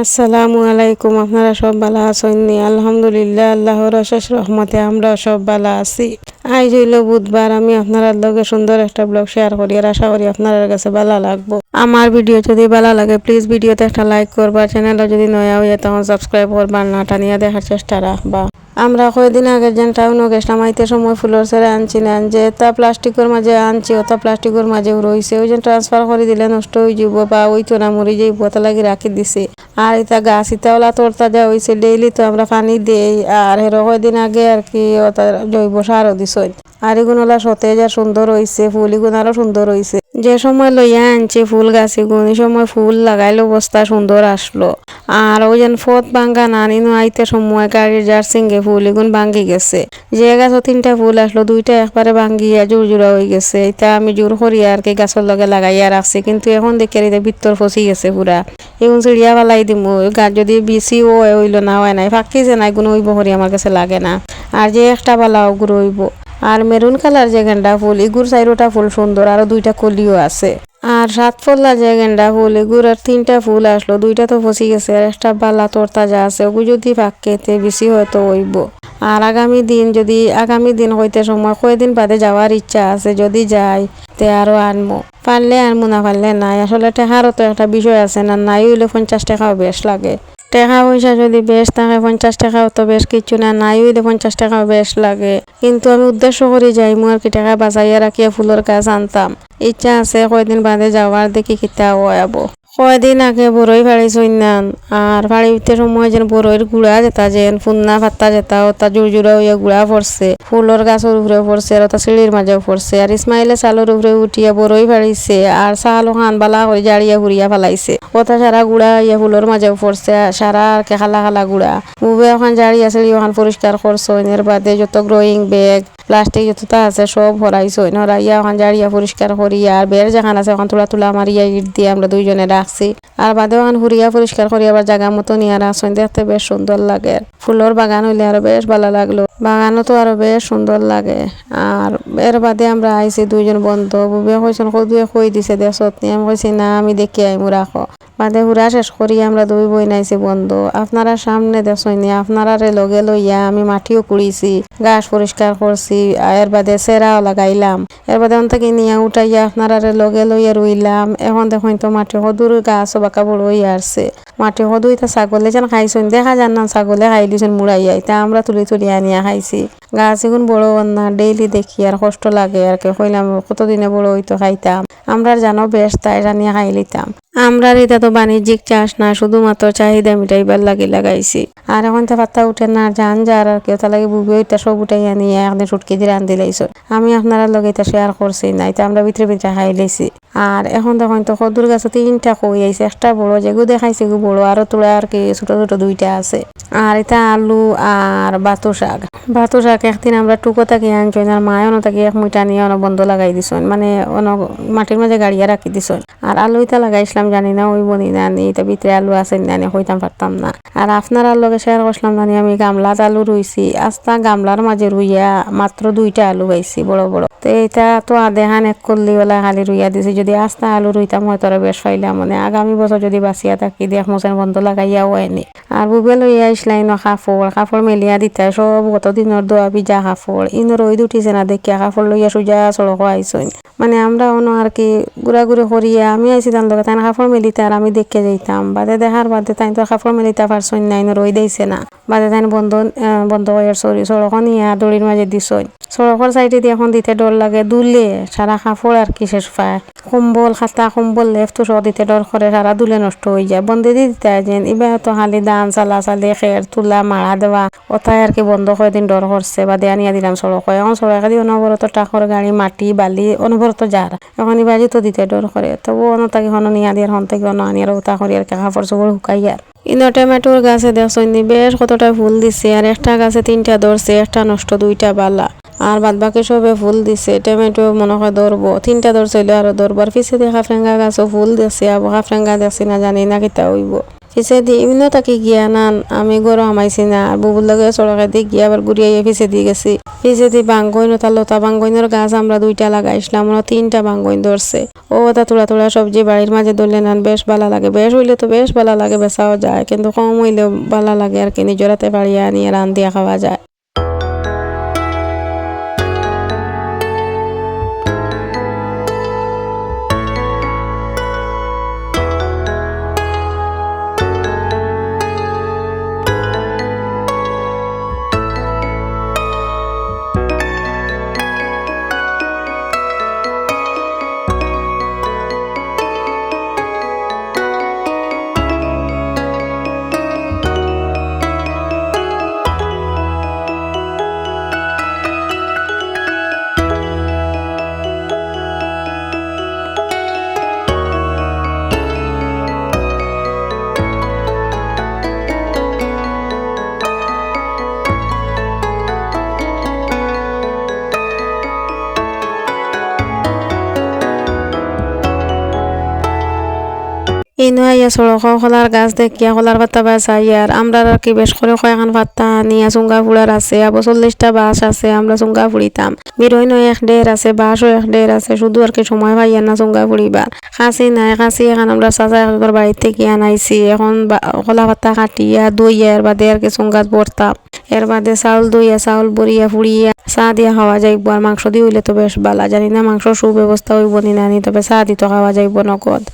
আসসালামু আলাইকুম, আপনারা সব ভালো আসেননি আলহামদুলিল্লাহ, আল্লাহর অশেষ রহমতে আমরা সব ভালো আছি। আজ হইল বুধবার, আমি আপনার লগে সুন্দর একটা ব্লগ শেয়ার করি আর আশা করি আপনার কাছে ভালো লাগবো। আমার ভিডিও যদি ভালো লাগে প্লিজ ভিডিওতে একটা লাইক করবা চ্যানেলটা যদি নয়া হইয়া তখন সাবস্ক্রাইব করবা না টানিয়া দেখার চেষ্টা রাখবা। আমরা কয়েকদিন আগে যেন টাউনও গেছিলাম, আইতে সময় ফুলর সেরে আনছি না যে তা প্লাস্টিকের মাঝে আনছি, ওটা প্লাস্টিকের মাঝেও রয়েছে ওই যে ট্রান্সফার করে দিলে নষ্ট হয়ে যাব বা ওই তো না মরে যাই ওটা লাগি রাখি দিছে। আর এটা গাছ ইতাওলা তোর তাজা হয়েছে ডেইলি তো আমরা পানি দেই, আর হেরো কয়েকদিন আগে আর কি ওটা জৈব সারও দিছ। আর সতেজ আর সুন্দর হয়েছে ফুল এগুলো আরও সুন্দর হয়েছে যে সময় লইয়া আনছে ফুল গাছ এই সময় ফুল লাগাইলে অবস্থা সুন্দর আসলো। আর ওই যেন ফত ভাঙ্গা নানি আইতে সময় গাড়ির সিঙ্গে ফুল এগুন ভাঙ্গি গেছে। যে গাছও তিনটা ফুল আসলো, দুইটা একবারে ভাঙ্গিয়া জোর জোড়া হয়ে গেছে। এটা আমি জোর করি আর কি গাছের লগে লাগাইয়া রাখছি, কিন্তু এখন দেখে এটা ভিতর ফসি গেছে পুরা। এখন চিড়িয়া পালাই দিম গাছ যদি বিচি ও হইল না, হয় নাই ফাঁকিছে নাই, কোনো ওইব করি আমার কাছে লাগে না। আর যে একটা পালা ওগুলো হইব। আর মেরুন কালার যে গেন্ডা ফুল এগুর চাইরোটা ফুল সুন্দর, আরও দুইটা কলিও আছে। আর সাত ফল্লা যে গেন্ডা ফুল এগুর আর তিনটা ফুল আসলো, দুইটা তো ফসি গেছে, আর একটা বালা তোর তাজা আছে ওগু যদি ফাঁকেতে বেশি হয়তো হইব। আর আগামী দিন, যদি আগামী দিন হইতে সময় কয়দিন বাদে যাওয়ার ইচ্ছা আছে, যদি যাই, তে আরও আনমো। পারলে আনমো, না পারলে নাই, আসলে টেকারও তো একটা বিষয় আছে না, নাই হইলে পঞ্চাশ টাকাও বেশ লাগে। টাকা পয়সা যদি বেশ থাকে, পঞ্চাশ টাকাও তো বেশ কিছু না নাই হইলে পঞ্চাশ টাকাও বেশ লাগে। কিন্তু আমি উদ্দেশ্য করে যাই মু আর কি টাকা বাঁচাইয়া রাখিয়া ফুলের গাছ আনতাম। ইচ্ছা আছে কয়দিন বাদে যাওয়ার দেখি কিতা হয়াব কয়দিন আগে বড়ই ফাড়ি সৈন্যান, আর ফাড়িতে সময় যেন বড়ইর গুড়া যেতা, যেন ফুন্না ফাত্তা যেতা ওটা জোর জোড়া হইয়া গুড়া পড়ছে। ফুলের গাছের উপরে পড়ছে, আর ওটা সিঁড়ির মাঝেও পড়ছে, আর ইসমাইলে চালের উপরে উঠিয়া বড়ই ফাড়িছে আর চাল খান বালা করে জাড়িয়া ঘুরিয়া ফেলাইছে। ওটা সারা গুড়া ইয়া ফুলর মাঝেও পড়ছে সারা আর কে খালা খালা গুড়া। মুভে ওখান জাড়িয়া সিঁড়ি ওখান পরিষ্কার করছ এর বাদে যত গ্রোয়িং ব্যাগ প্লাস্টিক যতটা আছে, সব ভরাইছো। নরাইয়া ওখান জাড়িয়া পরিষ্কার করিয়া, আর বের যেখান আছে, ওখান তোলা তোলা মারিয়া ইট দিয়ে আমরা দুইজনে রাখছি। আর বাদে ওখান হুরিয়া পরিষ্কার করি আবার জায়গা মতো নিয়ে রাখছেন দেখতে বেশ সুন্দর লাগে। ফুলের বাগান হইলে আরও বেশ ভালো লাগল। বাগানও তো আরও বেশ সুন্দর লাগে। আর এর বাদে আমরা আইছি দুইজন বন্ধু। বুবে কইছেন, কদুয়ে কই দিছে দেশত নিয়ে আমি কইছি, না, আমি দেখি আইমু, রাখো। বাদে হুরা শেষ করি আমরা দুই বই নাইছি বন্ধু। আপনারা সামনে দেখছনি আপনারা লগে লইয়া আমি মাটিও কুড়িছি, গাছ পরিষ্কার করছি। এর বাদে সেরাও লাগাইলাম। এর বাদে অন্ত থেকে নিয়ে উঠাইয়া আপনারা লগে লইয়া রইলাম। এখন দেখুন তো মাটি হদুর গাছ বাঁকা বড় হইয়া আসছে। মাটি হদুই তা ছাগলে যেন খাইছেন, দেখা যান না ছাগলে খাই দিছেন মুড়াইয়াই তা আমরা তুলি তুলি আনিয়া খাইছি। গাছ এখন বড় না ডেইলি দেখি আর কষ্ট লাগে আর কি। কইলাম কতদিনে বড় হইতো খাইতাম। আমরা যেন বেশ তাই জানিয়া খাই লিতাম। আমরা এটা তো বাণিজ্যিক চাষ না, শুধুমাত্র চাহিদা মিটাইবার লাগি লাগাইছি। আর এখন তো পাত্তা উঠে না জান যার আর কেউ লাগে বুবি ওইটা সব উঠাই আনিয়ে একদিন সুটকি দিয়ে রান্ধি লাইছো। আমি আপনারা লগে এটা শেয়ার করছি না এটা আমরা ভিতরে ভিতরে খাই লাইছি। আর এখন তখন তো সদুর গাছে তিনটা কই আইছে, একটা বড় যেগু দেখাইছে গু বড়, আরও তোলা আর কি ছোট ছোট দুইটা আছে। আর এটা আলু আর বাতো শাক। বাতো শাক একদিন আমরা টুকো থাকি আনছই আর মায় অন থাকি এক মুইটা নিয়ে অন বন্ধ লাগাই দিছন মানে অন মাটির মাঝে গাড়িয়া রাখি দিছন আর আলু ইটা লাগাইছিলাম জানি না, ওই বনি জানি এটা ভিতরে আলু আছে জানি, হইতাম পারতাম না। আর আপনার লগে শেয়ার করছিলাম জানি, আমি গামলাত আলু রুইছি, আস্তা গামলার মাঝে রুইয়া মাত্র দুইটা আলু পাইছি বড় বড়। তো এটা তো দেহান এক করলি ওলা খালি রুইয়া দিছি, যদি আস্তা আলু রুইতাম হয়তো বেশ পাইলাম মানে আগামী বছর যদি বাঁচিয়া থাকি, দেখ মোসেন বন্ধ লাগাইয়া হয়নি আর বুবে লইয়া আসলাইন কাপড় কাপড় মেলিয়া দিতা সব গত দিনের দোয়া বিজা কাপড় ইনো রই উঠিছে না দেখিয়া কাপড় লইয়া সোজা সড়ক আইসইন মানে আমরা অন্য আর কি ঘুরাঘুরি করিয়া আমি তার লগে তাই কাপড় মেলিতে আর আমি দেখে যাইতাম বাদে দেখার বাদে তাই তো কাপড় মেলিতে পারছইন না ইনো রই দিয়েছে না বাদে তাই বন্ধ বন্ধ করে সরি সড়ক নিয়ে দড়ির মাঝে দিছইন সড়কের সাইডে দিয়ে এখন দিতে ডর লাগে দুলে সারা কাপড় আর কি শেষ পায় কম্বল খাতা কম্বল লেফট তো সব দিতে ডর করে সারা দুলে নষ্ট হয়ে যায় বন্ধে দিয়ে দিতে যেন এবার তো খালি দান চালা চালি খের তুলা মারা দেওয়া ওটাই আর কি বন্ধ করে দিন ডর করছে বা দেয়া নিয়ে দিলাম সড়ক এখন সড়ক দিয়ে অনবরত টাকর গাড়ি, মাটি, বালি অনবরত যার এখন এবারই তো দিতে ডর করে তবু অন তাকে হন নিয়া দিয়ে হন থেকে অন আনিয়ার ওটা করি আর কি কাপড় চোপড় শুকাই আর ইনো টমেটোর গাছে দেখছেন বেশ কতটা ফুল দিছে আর একটা গাছে তিনটা ধরছে একটা নষ্ট দুইটা বালা। আর বাদ বাকি সবে ফুল দিছে টমেটো মনে হয় ধরবো তিনটা ধরছিল আর ধরবার পিছে দেখা ফ্রেঙ্গা গাছও ফুল দিছে আবো ফ্রেঙ্গা দেখছি না জানি না কিতা হইব পিছে দিয়ে এমনিও তাকে গিয়া নান, আমি গরম আমাইছি না আর বুবুর লগে সড়কে দিয়ে গিয়া আবার ঘুরিয়ে পিছে দিয়ে গেছি। পিছে দিয়ে বাঙ্গইন তার লতা বাঙ্গইনের গাছ আমরা দুইটা লাগাইছিলাম ওরা তিনটা বাঙ্গইন ধরছে ও, তা তোড়া তোড়া সবজি বাড়ির মাঝে ধরলে নান, বেশ ভালো লাগে। বেশ হইলে তো বেশ ভালো লাগে, বেচাও যায়, কিন্তু কম হইলেও ভালো লাগে আর কি নিজরাতে বাড়িয়ে আনিয়ে রান দিয়া খাওয়া যায়। ইনো আইয়া সড়ক খোলার গাছ দেখিয়া খোলার পাত্তা বাস আইয়ার আমরা আর কি বেশ করে কয়েকখান পাত্তা নিয়া চুঙ্গা ফুড়ার আছে আবার চল্লিশটা বাস আছে আমরা চুঙ্গা ফুড়িতাম বিরইনও এক ডের আছে বাসও এক ডের আছে শুধু আর কি সময় পাইয়া না চুঙ্গা ফুড়িবার খাসি নাই খাসি এখন আমরা চাচা একবার বাড়ির থেকে আনাইছি এখন কলা পাত্তা কাটিয়া দইয়া এর বাদে আর কি চুঙ্গাত ভরতাম এর বাদে চাউল দইয়া চাউল বরিয়া ফুড়িয়া চা দিয়া খাওয়া যাইব আর মাংস দিয়ে হইলে তো বেশ বালা জানি না মাংস সুব্যবস্থা হইব নি নানি তবে চা দিতে খাওয়া যাইব নগদ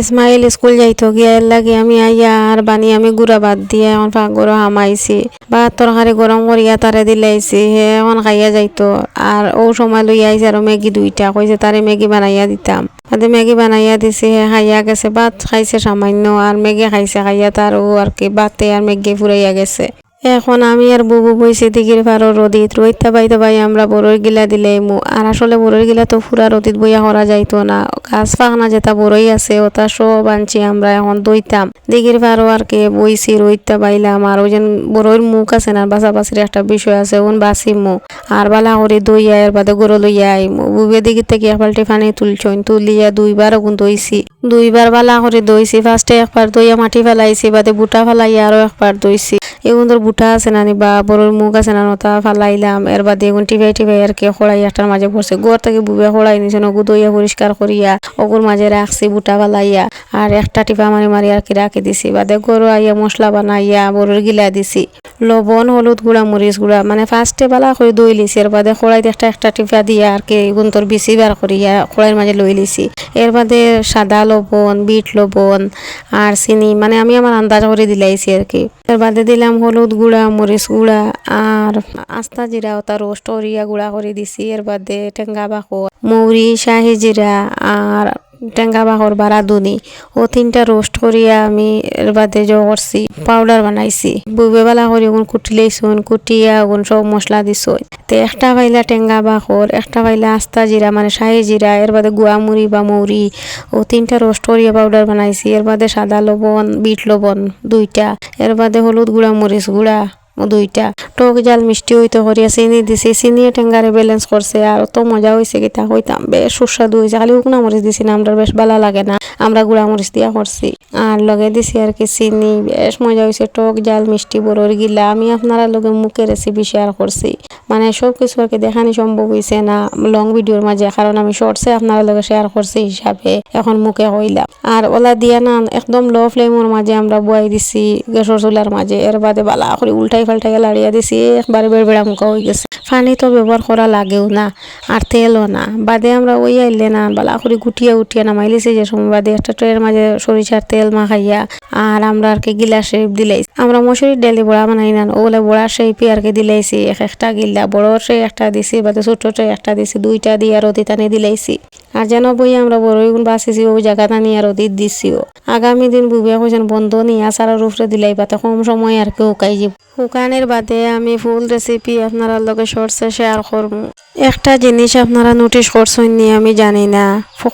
ইসমাইল স্কুল যাইতো গিয়া লাগে আমি আইয়া আর বানি আমি গুড়া বাদ দিয়ে এখন পাকঘর হামাইছি। ভাত তরকারি গরম করিয়া তারে দিলাইছি হে এখন খাইয়া যাইতো। আর ও সময় লইয়া আইছে আর ম্যাগি দুইটা কইছে তারে ম্যাগি বানাইয়া দিতাম। তাতে ম্যাগি বানাইয়া দিছে হে খাইয়া গেছে, ভাত খাইছে সামান্য, আর ম্যাগি খাইছে, খাইয়া তার ও আর কি বাতে আর ম্যাগি ফুরাইয়া গেছে। এখন আমি আর বুবু বইছি দিঘির পারো রদিত। রইতা বাইতে বাই আমরা বড়ই গিলা দিলে মু আর আসলে বড়ই গিলা তো ফুরা রদিত বইয়া করা যাইতো না। গাছ ফাঁকনা যেটা বড়ই আছে, ওটা সব আনছি আমরা এখন দইতাম। দিঘির পারো আর কে বইছি রইতা বাইলাম। আর ওই যেন বড়ইর মুখ আছে না বাছাবাছির একটা বিষয় আছে, ওন বাসি মু। আর বালা করে দইয়া, এর বাদে গরু লইয়া আইমু। বুবে দিঘির থেকে এক বালটি পানি তুলছইন, তুলিয়া দুইবার ওগুন দইছি। দুইবার বালা করে দইছি ফার্স্টে একবার দইয়া মাটি ফেলাইছি, বাদে বুটা ফেলাইয়া আরও একবার দইছি। এগুন তোর বুটা আছে না বা বড়র মুখ আছে না নতা ফালাইলাম, এর বাদে এগুন টিপাই টিপাই আর কে খোড়াই একটার মাঝে পড়ছে গোর থেকে বুবে খোড়াই নিছে, নগু দইয়া পরিষ্কার করিয়া ওগুর মাঝে রাখছি বুটা ফালাইয়া, আর একটা টিপা মারি মারি আর কি রাখি দিছি। বাদে গরু আইয়া মশলা বানাইয়া বড়র গিলা দিছি। লবণ, হলুদ গুঁড়া, মরিচ গুঁড়া মানে ফার্স্টে বালা করে দই লিছি, এর বাদে খোড়াইতে একটা একটা টিপা দিয়া আর কি এগুন তোর বিচি বার করিয়া খোড়াইয়ের মাঝে লই লিছি। এর বাদে সাদা লবণ, বিট লবণ, আর চিনি মানে আমি আমার আন্দাজ করে দিলাইছি আর কি। এর বাদে দিলাম হলুদ গুঁড়া, মরিচ গুঁড়া আর আস্তা জিরা ওটা রোস্ট করিয়া গুঁড়া করে দিছি। এর বাদে টেঙ্গা বাকো, মৌরি, শাহি জিরা আর টেঙ্গা বাকর বা রাঁধুনি ও তিনটা রোস্ট করিয়া আমি এর বাদে জ করছি পাউডার বানাইছি। বুবেবেলা করে ওগুন কুটি লইছুন কুটিয়া ওগুন সব মশলা দিছুন। তে একটা পাইলা টেঙ্গা বাকর একটা পাইলা আস্তা জিরা মানে শাহি জিরা এর বাদে গুয়া মুড়ি বা মৌরি ও তিনটা রোস্ট করিয়া পাউডার বানাইছি এর বাদে সাদা লবণ, বিট লবণ দুইটা। এর বাদে হলুদ গুঁড়া, মরিচ গুঁড়া। দুইটা। টক জাল মিষ্টি হইতে করিয়া চিনি দিছি চিনি টেঙ্গারে ব্যালেন্স করছে আর অত মজা হয়েছে কিতা হইতাম। বেশ সুস্বাদু হয়েছে খালি উকনা মরিচ দিছি না আমরা বেশ ভালো লাগে না। আমরা গুড়া মরিচ দিয়া করছি। আর লগে দিছি আর কি চিনি, বেশ মজা হয়েছে টক জাল মিষ্টি বড়র গিলা। আমি আপনারা লগে মুখে রেসিপি শেয়ার করছি। মানে সব কিছু আর কি দেখানি সম্ভব হয়েছে না লং ভিডিওর মাঝে, কারণ আমি শর্টসে আপনারা লগে শেয়ার করছি হিসাবে, এখন মুখে হইলাম। আর ওলা দিয়া না, একদম লো ফ্লেমের মাঝে আমরা বয়াই দিছি গ্যাসের চুলার মাঝে, এর বাদে বালা করে উল্টাই পাল্টাই লাড়িয়া দিছি একবারে বেড়বেড়া মুখা হয়ে গেছে। পানি তো ব্যবহার করা লাগেও না আর তেলও না। বাদে আমরা ওই আইলে না, বালা করে গুটিয়া উঠিয়া নামাইলিছি যে সময় বাদে একটা ট্রের মাঝে সরিষার তেল মাখাইয়া আর আমরা আর কি গিলাস শেপ দিলাইছি। আমরা মসুরির ডালি বড়া বানাই না ওগুলো বড়া শেপে আর কি দিলাইছি। এক একটা গিলা, বড় ট্রে একটা দিছি, বাদে ছোট ট্রে একটা দিছি, দুইটা দিয়ে আর অতি টানে দিলাইছি। আর যেন বই আমরা বড়ই গুণ বাঁচিছি, ওই জায়গা টানি আর অতীত দিছিও আগামী দিন বুবিয়া কইছেন বন্ধ নিয়ে আচারের উপরে দিলাই বাতে কম সময় আর কি উকাই যাব শুকানের বাদে আমি ফুল রেসিপি আপনারা লগে শর্টসে শেয়ার করব। একটা জিনিস আপনারা নোটিশ করছেন নি, আমি জানি না।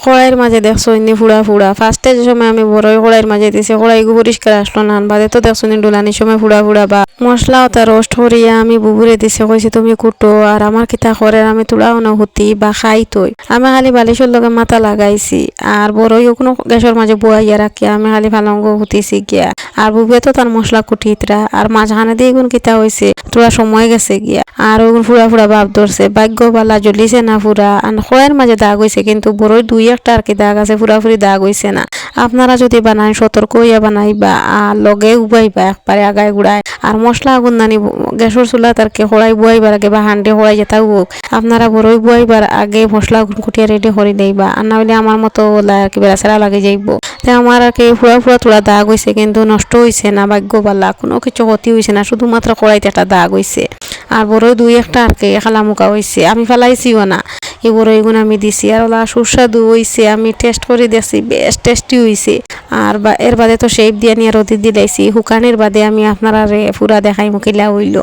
কড়াইয়ের মাঝে দেখছেন নি ফুড়া ফুড়া ফার্স্টে যে সময় আমি বড়ই কড়াইয়ের মাঝে দিছি কড়াই পরিষ্কার আসলো না। বাদে তো দেখছেন ডুলানির সময় ফুড়া ফুড়া বা মশলা ওটা রোস্ট করিয়া আমি বুবুরে দিছি, কইছি তুমি কুটো আর আমার কিতা করে আমি তুলাও না হুতি বা খাই তৈ আমি খালি বালিশের লগে মাথা লাগাইছি আর বড়ই কোনো গ্যাসের মাঝে বয়াইয়া রাখি আমি খালি ফালঙ্গ হুতিছি গিয়া। আর বুবে তো তার মশলা কুটিতরা। আর মাঝখানে দিয়ে কিতা হয়েছে তোরা সময় গেছে গিয়া। আর ওগুন ফুরা ফুরা ভাব ধরছে ভাগ্য বালা জ্বলিছে না ফুরা আর খয়ের মাঝে দাগ হয়েছে কিন্তু বড়ই দুই একটা আর কি দাগ আছে ফুরাফুরি দাগ হয়েছে না। আপনারা যদি বানাই সতর্ক হইয়া বানাইবা আর লগে উবাইবা একবারে আগায় গুড়ায় আর মশলা আগুন নানি গ্যাসের চুলা তার কে হড়াই বুয়াইবার আগে, বা হান্ডে হড়াই যেটা হোক আপনারা বড়ই বুয়াইবার আগে মশলা আগুন কুটিয়া রেডি করে দেইবা আর না হলে আমার মতো ওলা আর কি বেড়াচেরা লাগে যাইব। তাই আমার আর কি ফুরা ফুরা তোলা দাগ হয়েছে কিন্তু নষ্ট হয়েছে না ভাগ্য বালা কোনো কিছু ক্ষতি হয়েছে না শুধুমাত্র কড়াইতে একটা দাগ হয়েছে আর বড় দুই একটা আর কি, খালামুখা হয়েছে আমি ফেলাইছিও না। বড় এগুলো আমি দিছি। আর ওলা সুস্বাদু হয়েছে আমি টেস্ট করে দিয়েছি, বেশ টেস্টি হয়েছে আর বা, এর বাদে তো শেপ দিয়ে নিয়ে রোদি দিলাইছি। হুকানের বাদে আমি আপনারা পুরা দেখাই মুখিলা হইল।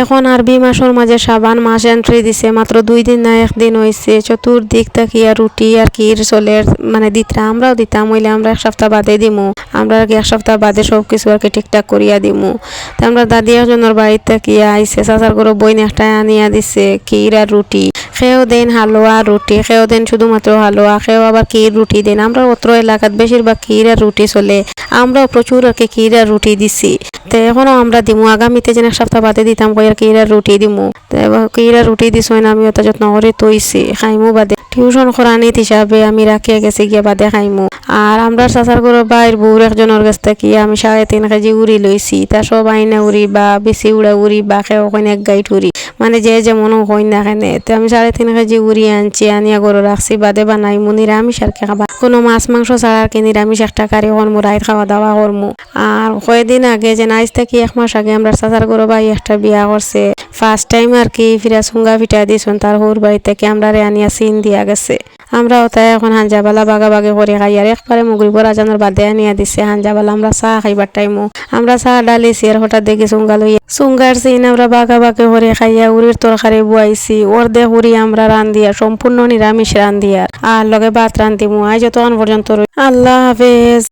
এখন আরবি মাসের মাঝে সাবান মাস এন্ট্রি দিছে, মাত্র দুই দিন না, একদিন হয়েছে চতুর্দিক তাকিয়া রুটি আর কির চলের মানে দিতরা, আমরাও দিতাম, হইলে আমরা এক সপ্তাহ বাদে দিমু। আমরা আর কি এক সপ্তাহ বাদে সব কিছু আর কি ঠিকঠাক করিয়া দিমু। তো আমরা দাদি একজনের বাড়িতে তাকিয়া আইসে চাচার করে বইন একটা আনিয়া দিছে কির আর রুটি। সেও দেন হালুয়া, রুটি। সেও দেন শুধুমাত্র হালুয়া, সেও আবার কির রুটি দেন। আমরা অত্র এলাকাত বেশিরভাগ কির আর রুটি চলে। আমরাও প্রচুর আর কি কির আর রুটি দিছি। তো এখনও আমরা দিমু। আগামীতে যেন এক সপ্তাহ বাদে দিতাম কই আর কিরা রুটি দিমু। এবার কিরা রুটি দিছো না আমি অত যত্ন করে তৈছি খাইমু বাদে। টিউশন করানিত হিসাবে আমি রাখিয়া গেছি, গিয়া বাদে খাইমু। আর আমরা চাচার ঘরের বাইর বউর একজনের কাছ থেকে আমি সাড়ে তিন কেজি উড়ি লইছি। তা সব আইনা উড়ি বা বেশি উড়া উড়ি বা ওখানে এক গাইট উড়ি। মানে যে যেমন হই না কেনে। তো আমি সাড়ে তিন কেজি উড়ি আনছি আনিয়া গরু রাখছি বাদে বানাই মু নিরামিষ আর কে খাবা। কোনো মাছ, মাংস ছাড়া আর কি নিরামিষ একটা কারি কর্ম রাইত খাওয়া দাওয়া করমু আর কয়েকদিন আগে যে নাইজ থেকে এক মাস আগে আমরা চাচার গরু ভাই একটা বিয়া করছে ফার্স্ট টাইম আর কি ফিরা সুঙ্গা পিঠা দিয়েছেন। তার হোর বাড়ি থেকে আমরা রে আনিয়া সিন দিয়া গেছে। আমরা ওটাই এখন হাঞ্জাবালা বাগা বাগে করে খাই আর একবারে মুগরি বড়া জানোর বাদে আনিয়া দিছে হাঞ্জাবালা। আমরা চাহ খাইবার টাইমও আমরা চাহ ডালিছি আর হঠাৎ দেখি সুঙ্গা লইয়া। সুঙ্গার সিন আমরা বাগা বাগে করে খাইয়া উড়ির তরকারি বুয়াইছি। ওর দে উড়ি আমরা রান্ধিয়া, সম্পূর্ণ নিরামিষ রান্ধিয়ার আর লগে ভাত রান্ধিমু। আজ যতক্ষণ পর্যন্ত রই। আল্লাহ হাফেজ।